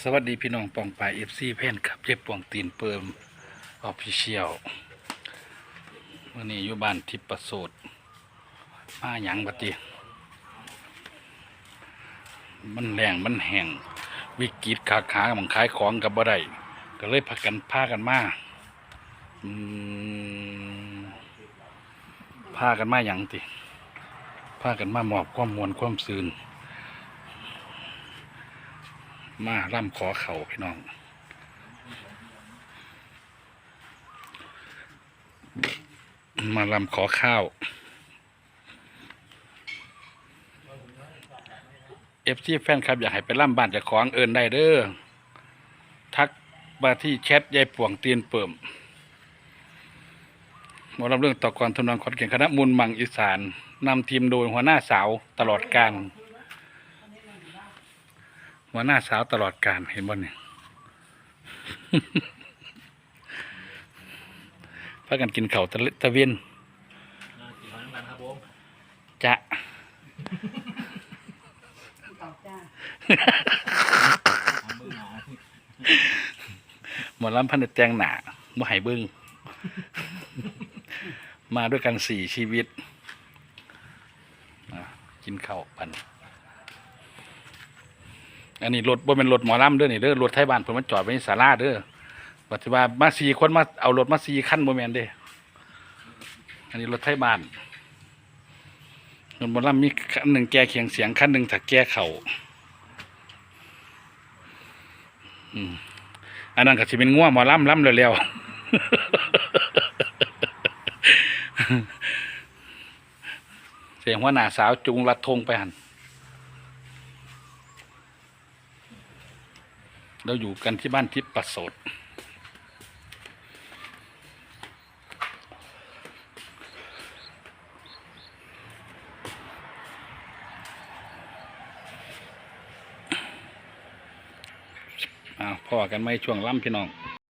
สวัสดีพี่น้องปองปายเอฟซีเพนครับเจ็บปวงตีนเปิมออฟฟิเชียลวันนี้อยู่บ้านทิพย์ประโสดมาหยังบัดนี้มันแรงมันแห้งวิกฤตขาขาของขายของกับบ่ได้ก็เลยพากันพากันมาพากันมาหยังติพากันมามอบความมวลความซื่น มาร่ำขอเขาพี่น้อง มาร่ำขอข้าวเอฟซีแฟนครับอยากให้ไปร่ำบ้านเจะของเอินได้เด้อทักมาที่แชทยายป่วงเตียนเปิ่มหมอลำเรื่องต่อกรทำนองขอนเก่งคณะมุนมังอีสานนำทีมโดยหัวหน้าสาวตลอดการ หัวหน้าสาวตลอดการเห็นบ่เนี่ยพากันกินข้าวตะเลตะเวียนกี่วันกันครับผมจะตอบจ้าทำมือหนาหมอลำพันธุ์แจงหนาบ่ให้เบิ้งมาด้วยกันสี่ชีวิตอะกินข้าวปัน อันนี้รถบ่เป็นรถหมอลำเด้อนี่เด้อรถไทยบ้านเพิ่นมาจอดไว้ในศาลาเด้อปัจจุบันมาสี่คนมาเอารถมาสี่คันบ่แม่นเด้อันนี้รถไทยบ้านรถหมอลำมีคันหนึ่งแก้เคียงเสียงคันหนึ่งถักแก้เข่าอืมอันนั้นก็สิเป็นง่วหมอลำลำเร็วๆเสียงหัวหน้าสาวจุงลัดธงไปหัน เราอยู่กันที่บ้านทิพย์ประโสดอ้าวพ่อกันไม่ช่วงล่ำพี่น้อง